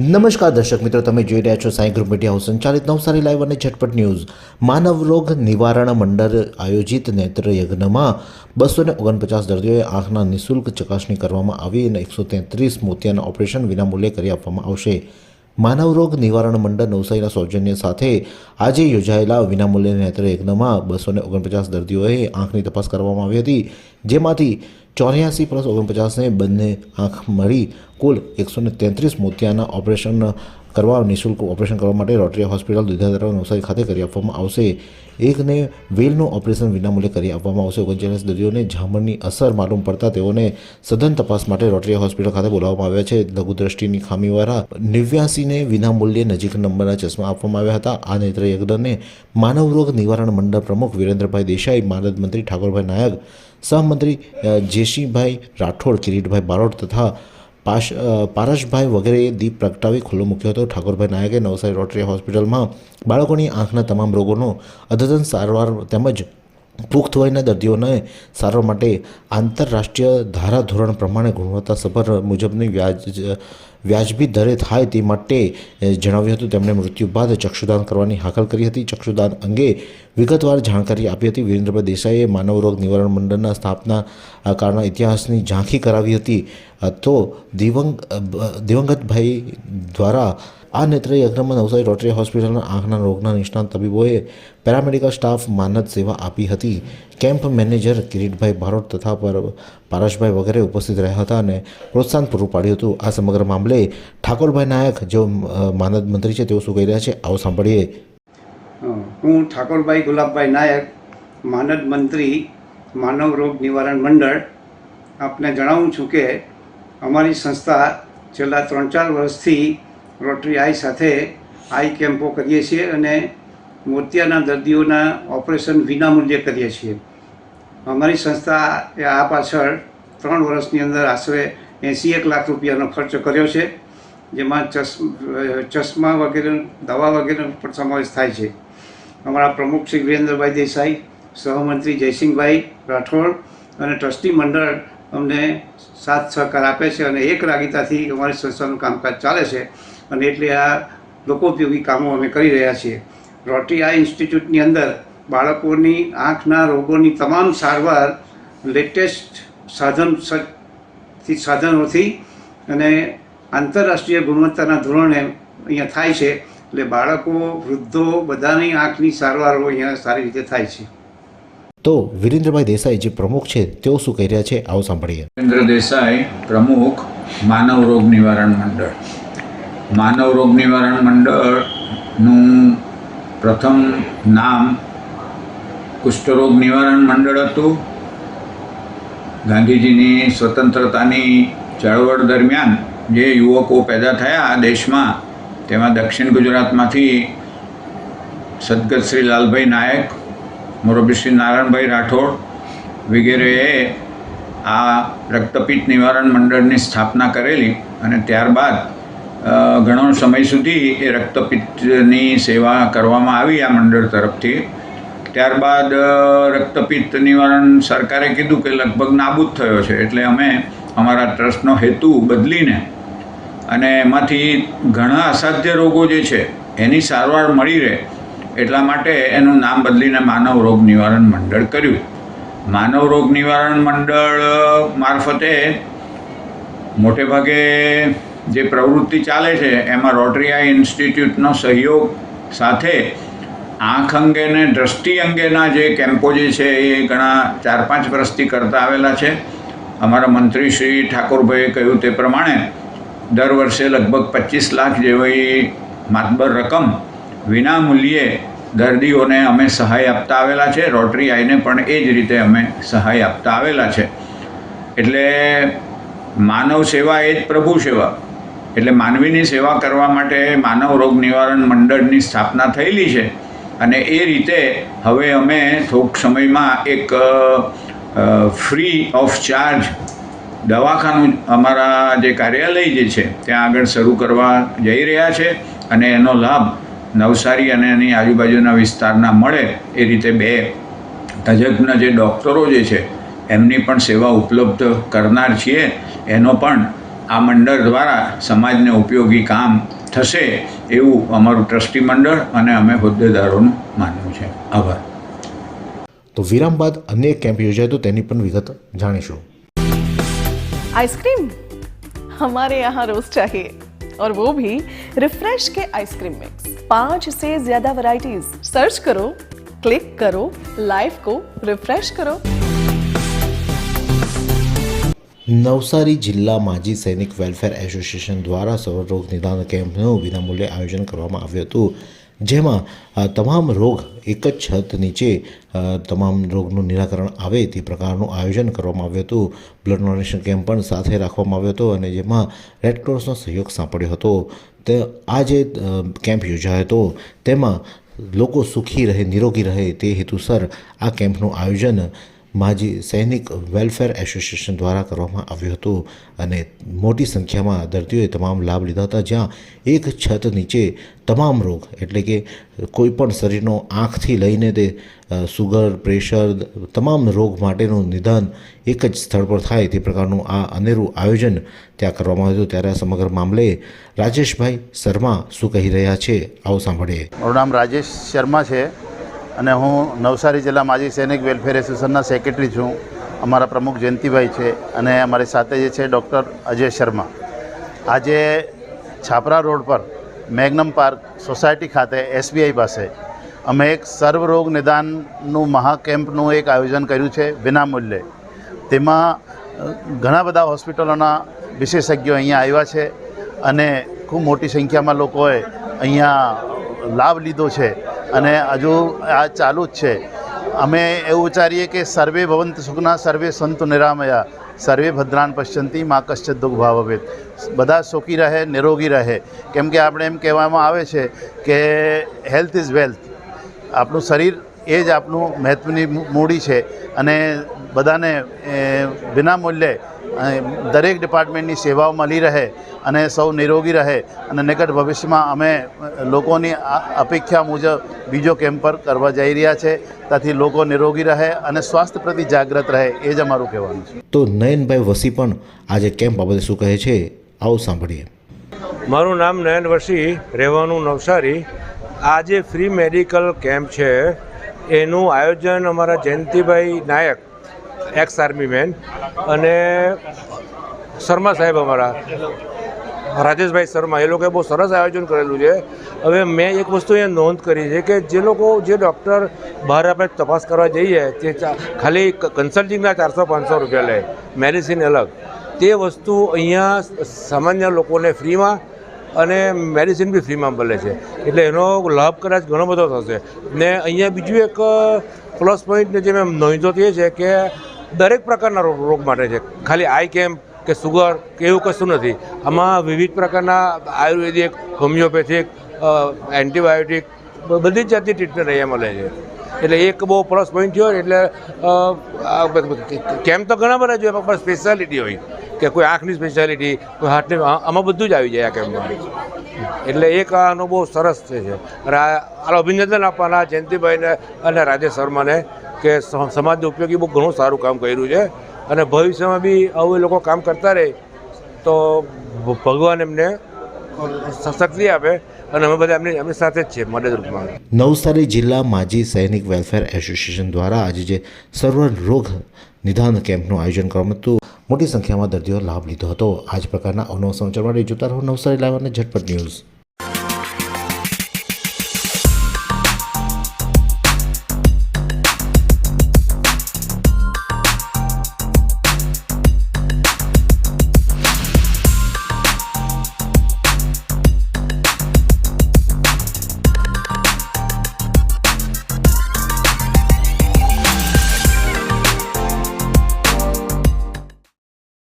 નમસ્કાર દર્શક મિત્રો, તમે જોઈ રહ્યા છો સાંઈ ગ્રુપ મીડિયા હાઉસ સંચાલિત નવસારી લાઈવ અને ઝટપટ ન્યૂઝ. માનવ રોગ નિવારણ મંડળ આયોજિત નેત્ર યજ્ઞમાં બસો ને ઓગણપચાસ દર્દીઓએ આંખના નિઃશુલ્ક ચકાસણી કરવામાં આવી અને એકસો તેત્રીસ મોતિયાના ઓપરેશન વિનામૂલ્યે કરી આપવામાં આવશે. માનવ રોગ નિવારણ મંડળ નવસારીના સૌજન્ય સાથે આજે યોજાયેલા વિનામૂલ્ય નેત્ર યજ્ઞમાં બસો ઓગણપચાસ દર્દીઓએ આંખની તપાસ કરવામાં આવી હતી, જેમાંથી ચોર્યાસી પ્લસ ઓગણપચાસને બંને આંખ મળી કુલ એકસો ને તેત્રીસ મોતિયાના ઓપરેશન કરવા નિઃશુલ્ક ઓપરેશન કરવા માટે રોટરી હોસ્પિટલ દુધાધરા નવસારી ખાતે કરી આપવામાં આવશે. એકને વેલનું ઓપરેશન વિનામૂલ્યે કરી આપવામાં આવશે. ઓગણચાલીસ દર્દીઓને ઝામરની અસર માલુમ પડતા તેઓને સઘન તપાસ માટે રોટરી હોસ્પિટલ ખાતે બોલાવવામાં આવ્યા છે. લઘુદ્રષ્ટિની ખામીવાળા નેવ્યાસીને વિનામૂલ્યે નજીક નંબરના ચશ્મા આપવામાં આવ્યા હતા. આ નેત્ર યજ્ઞને માનવ રોગ નિવારણ મંડળ પ્રમુખ વિરેન્દ્રભાઈ દેસાઈ, માનદ મંત્રી ઠાકોરભાઈ નાયક સહમંત્રી જેશીભાઈ રાઠોડ, કિરીટભાઈ બારોટ તથા પાશ પારસભાઈ વગેરેએ દીપ પ્રગટાવી ખુલ્લો મૂક્યો હતો. ઠાકોરભાઈ નાયકે નવસારી રોટરી હોસ્પિટલમાં બાળકોની આંખના તમામ રોગોનો અદ્યતન સારવાર તેમજ પુખ્ત વયના દર્દીઓને સારવાર માટે આંતરરાષ્ટ્રીય ધારાધોરણ પ્રમાણે ગુણવત્તાસભર મુજબની વ્યાજ વ્યાજબી દરે થાય તે માટે જણાવ્યું હતું. તેમણે મૃત્યુ બાદ ચક્ષુદાન કરવાની હાકલ કરી હતી. ચક્ષુદાન અંગે વિગતવાર જાણકારી આપી હતી. વિરેન્દ્રભાઈ દેસાઈએ માનવ રોગ નિવારણ મંડળના સ્થાપના કાળના ઇતિહાસની ઝાંખી કરાવી હતી. તો દિવંગ દિવંગતભાઈ દ્વારા આ નેત્ર યજ્ઞમાં નવસારી રોટરી હોસ્પિટલના આંખના રોગના નિષ્ણાત તબીબોએ પેરામેડિકલ સ્ટાફ માનદ સેવા આપી હતી. કેમ્પ મેનેજર કિરીટભાઈ બારોટ તથા પર- પારસભાઈ વગેરે ઉપસ્થિત રહ્યા હતા અને પ્રોત્સાહન પૂરું પાડ્યું હતું. આ સમગ્ર મામલે ઠાકોરભાઈ નાયક, જેઓ માનદ મંત્રી છે, તેઓ શું કહી રહ્યા છે? આવો સાંભળીએ. હું ઠાકોરભાઈ ગુલાબભાઈ નાયક, માનદ મંત્રી, માનવ રોગ નિવારણ મંડળ. આપને જણાવું છું કે અમારી સંસ્થા છેલ્લા ત્રણ ચાર વર્ષથી રોટરી આઈ સાથે આઈ કેમ્પો કરીએ છીએ અને મોતિયાના દર્દીઓના ઓપરેશન વિનામૂલ્યે કરીએ છીએ. અમારી સંસ્થા આ પાછળ ત્રણ વર્ષની અંદર આશરે એંસી એક લાખ રૂપિયાનો ખર્ચ કર્યો છે, જેમાં ચશ્મા વગેરે, દવા વગેરેનો પણ સમાવેશ થાય છે. અમારા પ્રમુખ શ્રી વિરેન્દ્રભાઈ દેસાઈ, સહમંત્રી જયસિંહભાઈ રાઠોડ અને ટ્રસ્ટી મંડળ અમને સાથ સહકાર આપે છે અને એક રાગીતાથી અમારી સંસ્થાનું કામકાજ ચાલે છે. અને એટલે આ લોકોપયોગી કામો અમે કરી રહ્યા છીએ. રોટરી આ ઇન્સ્ટિટ્યૂટની અંદર બાળકોની આંખના રોગોની તમામ સારવાર લેટેસ્ટ સાધન સાધનોથી અને આંતરરાષ્ટ્રીય ગુણવત્તાના ધોરણે અહીંયા થાય છે. એટલે બાળકો વૃદ્ધો બધાની આંખની સારવારો અહીંયા સારી રીતે થાય છે. તો વિરેન્દ્રભાઈ દેસાઈ જે પ્રમુખ છે તેઓ શું કહી રહ્યા છે? આવો સાંભળીએ. વિરેન્દ્ર દેસાઈ પ્રમુખ માનવ રોગ નિવારણ મંડળ. માનવ રોગ નિવારણ મંડળનું પ્રથમ નામ કુષ્ઠરોગ નિવારણ મંડળ હતું. ગાંધીજીની સ્વતંત્રતાની ચળવળ દરમિયાન જે યુવકો પેદા થયા આ દેશમાં, તેમાં દક્ષિણ ગુજરાતમાંથી સદગત શ્રી લાલભાઈ નાયક, મોરબી શ્રી નારાયણભાઈ રાઠોડ વગેરેએ આ રક્તપિત્ત નિવારણ મંડળની સ્થાપના કરેલી અને ત્યારબાદ ઘણો સમય સુધી એ રક્તપિત્તની સેવા કરવામાં આવી આ મંડળ તરફથી. ત્યારબાદ રક્તપિત્ત નિવારણ સરકારે કીધું કે લગભગ નાબૂદ થયો છે, એટલે અમે અમારા ટ્રસ્ટનો હેતુ બદલીને અને એમાંથી ઘણા અસાધ્ય રોગો જે છે, એની સારવાર મળી રહે એટલા માટે એનું નામ બદલીને માનવ રોગ નિવારણ મંડળ કર્યું. માનવ રોગ નિવારણ મંડળ મારફતે મોટે ભાગે જે પ્રવૃત્તિ ચાલે છે, એમાં રોટરી આઈ ઇન્સ્ટિટ્યૂટનો સહયોગ સાથે આંખ અંગેને દ્રષ્ટિ અંગેના જે કેમ્પો જે છે, એ ઘણા ચાર પાંચ વર્ષથી કરતા આવેલા છે. અમારા મંત્રી શ્રી ઠાકોરભાઈએ કહ્યું તે પ્રમાણે દર વર્ષે લગભગ પચીસ લાખ જેવી માતબર રકમ વિના મૂલ્યે દર્દીઓને અમે સહાય આપતા આવેલા છે. રોટરી આઈને પણ એ જ રીતે અમે સહાય આપતા આવેલા છે. એટલે માનવ સેવા એ જ પ્રભુ સેવા. એટલે માનવીની સેવા કરવા માટે માનવ રોગ નિવારણ મંડળની સ્થાપના થયેલી છે. અને એ રીતે હવે અમે થોડુંક સમયમાં એક ફ્રી ઓફ ચાર્જ દવાખાનું અમારા જે કાર્યાલય જે છે, ત્યાં આગળ શરૂ કરવા જઈ રહ્યા છે અને એનો લાભ નવસારી અને એની આજુબાજુના વિસ્તારના મળે એ રીતે બે તજજ્ઞ જે ડૉક્ટરો જે છે, એમની પણ સેવા ઉપલબ્ધ કરનાર છીએ. એનો પણ આ મંડળ દ્વારા સમાજને ઉપયોગી કામ થશે એવું અમારું ટ્રસ્ટી મંડળ અને અમે હોદ્દેદારોનું માનવું છે આભાર તો વિરામ બાદ અન્ય એક કેમ્પ યોજાય તો તેની પણ વિગત જાણીશું आइसक्रीम हमारे यहाँ रोज चाहिए और वो भी रिफ्रेश के आइसक्रीम मिक्स पांच से ज्यादा वैरायटीज सर्च करो क्लिक करो लाइफ को रिफ्रेश करो નવસારી જિલ્લા માજી સૈનિક વેલફેર એસોસિએશન દ્વારા સર્વરોગ નિદાન કેમ્પનું વિનામૂલ્યે આયોજન કરવામાં આવ્યું હતું. જેમાં તમામ રોગ એક જ છત નીચે તમામ રોગનું નિરાકરણ આવે તે પ્રકારનું આયોજન કરવામાં આવ્યું હતું. બ્લડ ડોનેશન કેમ્પ પણ સાથે રાખવામાં આવ્યો હતો અને જેમાં રેડક્રોસનો સહયોગ સાંપડ્યો હતો. તે, આ જે કેમ્પ યોજાયો હતો, તેમાં લોકો સુખી રહે, નિરોગી રહે તે હેતુસર આ કેમ્પનું આયોજન માજી સૈનિક વેલફેર એસોસિએશન દ્વારા કરવામાં આવ્યું હતું અને મોટી સંખ્યામાં દર્દીઓએ તમામ લાભ લીધા હતા, જ્યાં એક છત નીચે તમામ રોગ, એટલે કે કોઈપણ શરીરનો આંખથી લઈને તે સુગર પ્રેશર તમામ રોગ માટેનું નિદાન એક જ સ્થળ પર થાય તે પ્રકારનું આ અનેરું આયોજન ત્યાં કરવામાં આવ્યું હતું. ત્યારે આ સમગ્ર મામલે રાજેશભાઈ શર્મા શું કહી રહ્યા છે? આવો સાંભળીએ. મારું નામ રાજેશ શર્મા છે. અને હું નવસારી જિલ્લા માજી સૈનિક વેલફેર એસોસિએશનના સેક્રેટરી છું. અમારા પ્રમુખ જયંતિભાઈ છે અને અમારી સાથે જે છે ડૉક્ટર અજય શર્મા. આજે છાપરા રોડ પર મેગ્નમ પાર્ક સોસાયટી ખાતે એસબીઆઈ પાસે અમે એક સર્વરોગ નિદાનનું મહાકેમ્પનું એક આયોજન કર્યું છે વિનામૂલ્યે. તેમાં ઘણા બધા હોસ્પિટલોના વિશેષજ્ઞો અહીંયા આવ્યા છે અને ખૂબ મોટી સંખ્યામાં લોકોએ અહીંયા લાભ લીધો છે. અને હજુ આ ચાલુ જ છે. અમે એવું વિચારીએ કે સર્વે ભવંત સુખના સર્વે સંતુ નિરામયા સર્વે ભદ્રાન પશ્યંતી મા કશ્ચિત દુઃખ ભાવ ભવેત બધા સુખી રહે નિરોગી રહે. કેમ કે આપણે એમ કહેવામાં આવે છે કે હેલ્થ ઇઝ વેલ્થ આપણું શરીર એ જ આપણું મહત્ત્વની મૂડી છે. અને બધાને વિના વિનામૂલ્યે અ, દરેક ડિપાર્ટમેન્ટની સેવાઓ મળી રહે અને સૌ નિરોગી રહે અને નિકટ ભવિષ્યમાં અમે લોકોની અપેક્ષા મુજબ બીજો કેમ્પ પર કરવા જઈ રહ્યા છે. ત્યાંથી લોકો નિરોગી રહે અને સ્વાસ્થ્ય પ્રતિ જાગૃત રહે એ જ અમારું કહેવાનું છે. તો નયનભાઈ વસી પણ આજે કેમ્પ બાબતે શું કહે છે? આવું સાંભળીએ. મારું નામ નયન વસી રહેવાનું નવસારી. આ જે ફ્રી મેડિકલ કેમ્પ છે. એનું આયોજન અમારા Jayantibhai Nayak ex army man અને શર્મા સાહેબ અમારા. રાજેશભાઈ શર્મા, એ લોકોએ બહુ સરસ આયોજન કરેલું છે. હવે મેં એક વસ્તુ અહીંયા નોંધ કરી છે કે જે લોકો, જે ડૉક્ટર બહાર આપણે તપાસ કરવા જઈએ, તે ખાલી કન્સલ્ટિંગના ચારસો પાંચસો રૂપિયા લે મેડિસિન અલગ. તે વસ્તુ અહીંયા સામાન્ય લોકોને ફ્રીમાં અને મેડિસિન બી ફ્રીમાં મળે છે. એટલે એનો લાભ કદાચ ઘણો બધો થશે. ને અહીંયા બીજું એક પ્લસ પોઈન્ટ જે મેં નોંધો તે છે કે દરેક પ્રકારના રોગ માટે છે. ખાલી આઈ કેમ્પ કે સુગર કે એવું કશું નથી. આમાં વિવિધ પ્રકારના આયુર્વેદિક, હોમિયોપેથિક એન્ટીબાયોટિક બધી જ જાતની ટ્રીટમેન્ટ અહીંયા મળે છે. એટલે એક બહુ પ્લસ પોઈન્ટ થયો એટલે કેમ્પ તો ઘણા બધા જોઈએ પણ સ્પેશિયાલિટી હોય. કે કોઈ આંખની સ્પેશિયાલિટી કોઈ હાથની આમાં બધું જ આવી જાય આ કેમ્પમાં. એટલે એક આનો બહુ સરસ છે. અને આ અભિનંદન આપવાના જયંતિભાઈને અને રાજેશ શર્માને. કે સમાજને ઉપયોગી બહુ ઘણું સારું કામ કર્યું છે. અને ભવિષ્યમાં બી આવું એ લોકો કામ કરતા રહે, તો ભગવાન એમને શક્તિ આપે અને અમે બધા એમની એમની સાથે જ છીએ મદદરૂપમાં નવસારી જિલ્લા માજી સૈનિક વેલફેર એસોસિએશન દ્વારા આજે જે સર્વ રોગ નિદાન કેમ્પનું આયોજન કરવામાં હતું, મોટી સંખ્યામાં દર્દીઓ લાભ લીધો હતો. આ જ પ્રકારના અવનવા સમાચાર માટે જોતા રહો નવસારી લાવવાના ઝટપટ ન્યૂઝ.